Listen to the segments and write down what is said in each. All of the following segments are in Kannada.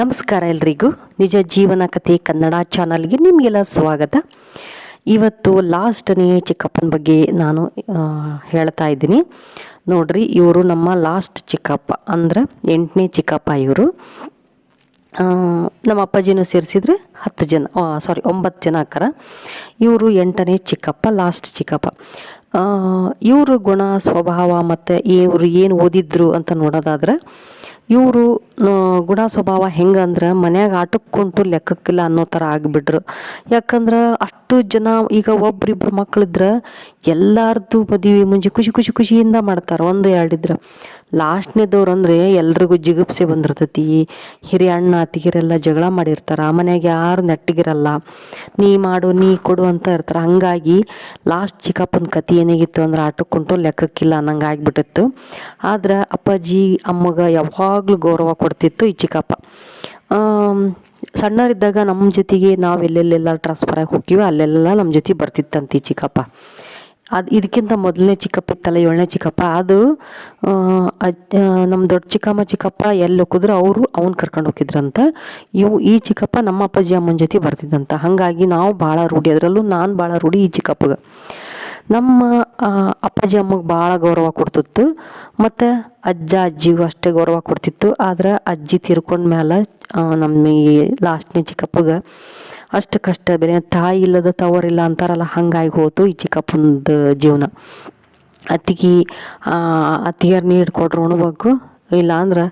ನಮಸ್ಕಾರ ಎಲ್ರಿಗೂ. ನಿಜ ಜೀವನ ಕಥೆ ಕನ್ನಡ ಚಾನಲ್ಗೆ ನಿಮಗೆಲ್ಲ ಸ್ವಾಗತ. ಇವತ್ತು ಲಾಸ್ಟನೇ ಚಿಕ್ಕಪ್ಪನ ಬಗ್ಗೆ ನಾನು ಹೇಳ್ತಾ ಇದ್ದೀನಿ. ನೋಡ್ರಿ, ಇವರು ನಮ್ಮ ಲಾಸ್ಟ್ ಚಿಕ್ಕಪ್ಪ ಅಂದ್ರೆ ಎಂಟನೇ ಚಿಕ್ಕಪ್ಪ ಇವರು. ನಮ್ಮ ಅಪ್ಪಾಜಿನೂ ಸೇರಿಸಿದ್ರೆ ಹತ್ತು ಜನ ಸಾರಿ ಒಂಬತ್ತು ಜನ ಅಕ್ಕರ. ಇವರು ಎಂಟನೇ ಚಿಕ್ಕಪ್ಪ ಲಾಸ್ಟ್ ಚಿಕ್ಕಪ್ಪ. ಇವರು ಗುಣ, ಸ್ವಭಾವ ಮತ್ತು ಇವರು ಏನು ಓದಿದ್ರು ಅಂತ ನೋಡೋದಾದ್ರೆ, ಇವರು ಗುಣ, ಸ್ವಭಾವ ಹೆಂಗಂದ್ರೆ ಮನ್ಯಾಗ ಆಟಕ್ಕೆ ಲೆಕ್ಕಕ್ಕಿಲ್ಲ ಅನ್ನೋ ಥರ ಆಗಿಬಿಟ್ರು. ಯಾಕಂದ್ರೆ ಅಷ್ಟು ಜನ ಈಗ ಒಬ್ರಿಬ್ರು ಮಕ್ಳಿದ್ರೆ ಎಲ್ಲಾರ್ದು ಮದುವೆ ಮುಂಚೆ ಖುಷಿ ಖುಷಿ ಖುಷಿಯಿಂದ ಮಾಡ್ತಾರೆ. ಒಂದು ಎರಡಿದ್ರೆ ಲಾಸ್ಟ್ನೇದವ್ರು ಅಂದರೆ ಎಲ್ರಿಗೂ ಜಿಗುಪ್ಸೆ ಬಂದಿರ್ತೈತಿ. ಹಿರಿಯ ಅಣ್ಣ ಜಗಳ ಮಾಡಿರ್ತಾರೆ. ಮನ್ಯಾಗ ಯಾರು ನೆಟ್ಟಿಗಿರಲ್ಲ. ನೀ ಮಾಡು, ನೀ ಕೊಡು ಅಂತ ಇರ್ತಾರೆ. ಹಂಗಾಗಿ ಲಾಸ್ಟ್ ಚಿಕ್ಕಪ್ಪನ ಕತೆ ಏನಾಗಿತ್ತು ಅಂದ್ರೆ ಆಟಕ್ಕುಂಟು ಲೆಕ್ಕಕ್ಕಿಲ್ಲ ಅನ್ನಂಗೆ ಆಗ್ಬಿಟ್ಟಿತ್ತು. ಆದ್ರೆ ಅಪ್ಪಾಜಿ, ಅಮ್ಮಗ ಯಾವಾಗಲೂ ಗೌರವ ಕೊಡ್ತಿತ್ತು ಈ ಚಿಕ್ಕಪ್ಪ. ಸಣ್ಣರಿದ್ದಾಗ ನಮ್ಮ ಜೊತೆಗೆ ನಾವು ಎಲ್ಲೆಲ್ಲೆಲ್ಲ ಟ್ರಾನ್ಸ್ಫರ್ ಆಗಿ ಹೋಗ್ತೀವಿ ಅಲ್ಲೆಲ್ಲ ನಮ್ಮ ಜೊತೆ ಬರ್ತಿತ್ತಂತೆ ಚಿಕ್ಕಪ್ಪ. ಅದು ಇದಕ್ಕಿಂತ ಮೊದಲನೇ ಚಿಕ್ಕಪ್ಪ ಇತ್ತಲ್ಲ, ಏಳನೇ ಚಿಕ್ಕಪ್ಪ, ಅದು ನಮ್ಮ ದೊಡ್ಡ ಚಿಕ್ಕಮ್ಮ ಚಿಕ್ಕಪ್ಪ ಎಲ್ಲಿ ಹೋಗಿದ್ರು ಅವರು ಅವ್ನು ಕರ್ಕೊಂಡು ಹೋಗಿದ್ರಂತ ಇವು ಈ ಚಿಕ್ಕಪ್ಪ ನಮ್ಮ ಅಪ್ಪಾಜಿ ಅಮ್ಮನ ಜೊತೆ ಬರ್ತಿದ್ದಂತ ಹಾಗಾಗಿ ನಾವು ಭಾಳ ರೂಢಿ, ಅದರಲ್ಲೂ ನಾನು ಭಾಳ ರೂಢಿ ಈ ಚಿಕ್ಕಪ್ಪಗೆ. ನಮ್ಮ ಅಪ್ಪಾಜಿ ಅಮ್ಮಗೆ ಭಾಳ ಗೌರವ ಕೊಡ್ತಿತ್ತು. ಮತ್ತು ಅಜ್ಜ, ಅಜ್ಜಿಗೂ ಅಷ್ಟೇ ಗೌರವ ಕೊಡ್ತಿತ್ತು. ಆದ್ರೆ ಅಜ್ಜಿ ತೀರ್ಕೊಂಡ್ಮೇಲೆ ನಮ್ಮ ಈ ಲಾಸ್ಟ್ನೇ ಚಿಕ್ಕಪ್ಪಗೆ ಅಷ್ಟು ಕಷ್ಟ ಬೇರೆ. ತಾಯಿ ಇಲ್ಲದ ತವರಿಲ್ಲ ಅಂತಾರಲ್ಲ, ಹಂಗಾಗಿ ಹೋಯ್ತು ಈ ಚಿಕ್ಕಪ್ಪಂದು ಜೀವನ. ಅತ್ತಿಗೆ ಅತ್ತಿಗೆರ್ ನೀರು ಉಣ್ಬೇಕು ಇಲ್ಲ ಅಂದ್ರೆ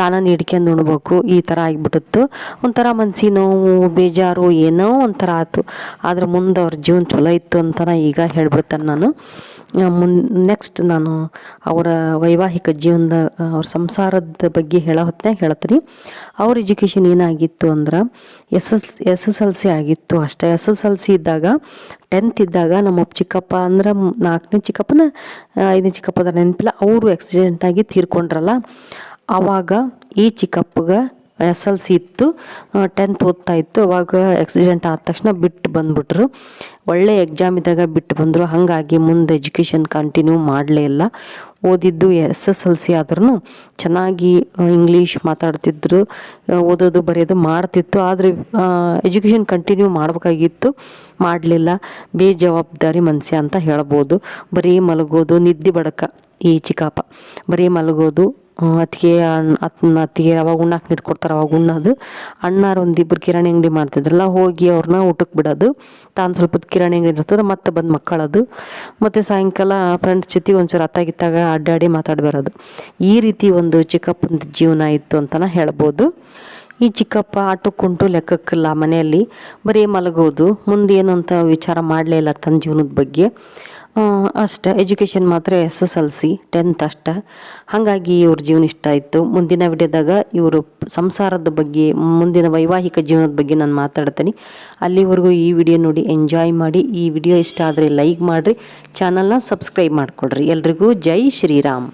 ತಾನ ನೀಡ್ಕೊಂಡು ಉಣ್ಬೇಕು. ಈ ಥರ ಆಗಿಬಿಟ್ಟಿತ್ತು. ಒಂಥರ ಮನ್ಸಿಗೆ ನೋವು, ಬೇಜಾರು, ಏನೋ ಒಂಥರ ಆಯ್ತು. ಆದ್ರೆ ಮುಂದೆ ಅವ್ರ ಜೀವನ ಚಲೋ ಇತ್ತು ಅಂತ ಈಗ ಹೇಳ್ಬಿಡ್ತೇನೆ ನಾನು. ಮುನ್ ನೆಕ್ಸ್ಟ್ ನಾನು ಅವರ ವೈವಾಹಿಕ ಜೀವನದ ಅವ್ರ ಸಂಸಾರದ ಬಗ್ಗೆ ಹೇಳೋ ಹೊತ್ತೇ ಹೇಳ್ತೀನಿ. ಅವ್ರ ಎಜುಕೇಷನ್ ಏನಾಗಿತ್ತು ಅಂದ್ರೆ S S S S L C ಆಗಿತ್ತು ಅಷ್ಟೇ. ಎಸ್ ಎಸ್ ಎಲ್ ಸಿ ಇದ್ದಾಗ ಟೆಂತ್ ಇದ್ದಾಗ ನಮ್ಮ ಚಿಕ್ಕಪ್ಪ ಅಂದ್ರೆ ನಾಲ್ಕನೇ ಚಿಕ್ಕಪ್ಪನ ಐದನೇ ಚಿಕ್ಕಪ್ಪದ ನೆನಪಿಲ್ಲ. ಅವರು ಆಕ್ಸಿಡೆಂಟ್ ಆಗಿ ತೀರ್ಕೊಂಡ್ರಲ್ಲ. ಆವಾಗ ಈ ಚಿಕ್ಕಪ್ಪಗೆ ಎಸ್ ಎಲ್ ಸಿ ಇತ್ತು ಟೆಂತ್ ಓದ್ತಾ ಇತ್ತು. ಅವಾಗ ಆಕ್ಸಿಡೆಂಟ್ ಆದ ತಕ್ಷಣ ಬಿಟ್ಟು ಬಂದ್ಬಿಟ್ರು. ಒಳ್ಳೆ ಎಕ್ಸಾಮ್ ಇದ್ದಾಗ ಬಿಟ್ಟು ಬಂದರು. ಹಾಗಾಗಿ ಮುಂದೆ ಎಜುಕೇಷನ್ ಕಂಟಿನ್ಯೂ ಮಾಡಲೇ ಇಲ್ಲ. ಓದಿದ್ದು ಎಸ್ ಎಸ್ ಎಲ್ ಸಿ ಆದ್ರೂ ಚೆನ್ನಾಗಿ ಇಂಗ್ಲೀಷ್ ಮಾತಾಡ್ತಿದ್ರು ಓದೋದು ಬರೆಯೋದು ಮಾಡ್ತಿತ್ತು. ಆದರೆ ಎಜುಕೇಷನ್ ಕಂಟಿನ್ಯೂ ಮಾಡಬೇಕಾಗಿತ್ತು. ಮಾಡಲಿಲ್ಲ. ಬೇಜವಾಬ್ದಾರಿ ಮನಸ್ಸೆ ಅಂತ ಹೇಳ್ಬೋದು. ಬರೀ ಮಲಗೋದು, ನಿದ್ದೆ ಬಡಕ ಈ ಚಿಕ್ಕಪ್ಪ. ಬರೀ ಮಲಗೋದು ಅತ್ತಿಗೆ ಅಣ್ಣ ಅತ್ನ ಅತ್ತಿಗೆ ಅವಾಗ ಉಣ್ಣಾಕ್ ನೀಡ್ಕೊಡ್ತಾರೆ ಅವಾಗ ಉಣ್ಣೋದು. ಅಣ್ಣಾರು ಒಂದಿಬ್ಬರು ಕಿರಾಣಿ ಅಂಗಡಿ ಮಾಡ್ತಿದ್ರಲ್ಲ, ಹೋಗಿ ಅವ್ರನ್ನ ಊಟಕ್ಕೆ ಬಿಡೋದು. ತಾನು ಸ್ವಲ್ಪ ಕಿರಾಣಿ ಅಂಗಡಿ ಇರ್ತದೆ, ಮತ್ತೆ ಬಂದು ಮಕ್ಕಳದು. ಮತ್ತು ಸಾಯಂಕಾಲ ಫ್ರೆಂಡ್ಸ್ ಜೊತೆ ಒಂಚೂರು ಅತ್ತಾಗಿತ್ತಾಗ ಅಡ್ಡಾಡಿ ಮಾತಾಡಿ ಬರೋದು. ಈ ರೀತಿ ಒಂದು ಚಿಕ್ಕಪ್ಪನ ಜೀವನ ಇತ್ತು ಅಂತಲೇ ಹೇಳ್ಬೋದು. ಈ ಚಿಕ್ಕಪ್ಪ ಆಟಕ್ಕುಂಟು ಲೆಕ್ಕಕ್ಕಿಲ್ಲ ಮನೆಯಲ್ಲಿ, ಬರೀ ಮಲಗೋದು. ಮುಂದೇನು ಅಂತ ವಿಚಾರ ಮಾಡಲೇ ಇಲ್ಲ ತನ್ನ ಜೀವನದ ಬಗ್ಗೆ. ಅಷ್ಟೇ ಎಜುಕೇಷನ್ ಮಾತ್ರ S S L C tenth ಅಷ್ಟೆ. ಹಾಗಾಗಿ ಇವ್ರ ಜೀವನ ಇಷ್ಟ ಆಯಿತು. ಮುಂದಿನ ವಿಡಿಯೋದಾಗ ಇವರು ಸಂಸಾರದ ಬಗ್ಗೆ, ಮುಂದಿನ ವೈವಾಹಿಕ ಜೀವನದ ಬಗ್ಗೆ ನಾನು ಮಾತಾಡ್ತೀನಿ. ಅಲ್ಲಿವರೆಗೂ ಈ ವಿಡಿಯೋ ನೋಡಿ ಎಂಜಾಯ್ ಮಾಡಿ. ಈ ವಿಡಿಯೋ ಇಷ್ಟ ಆದರೆ ಲೈಕ್ ಮಾಡಿರಿ. ಚಾನಲ್ನ ಸಬ್ಸ್ಕ್ರೈಬ್ ಮಾಡಿಕೊಡ್ರಿ. ಎಲ್ರಿಗೂ ಜೈ ಶ್ರೀರಾಮ್.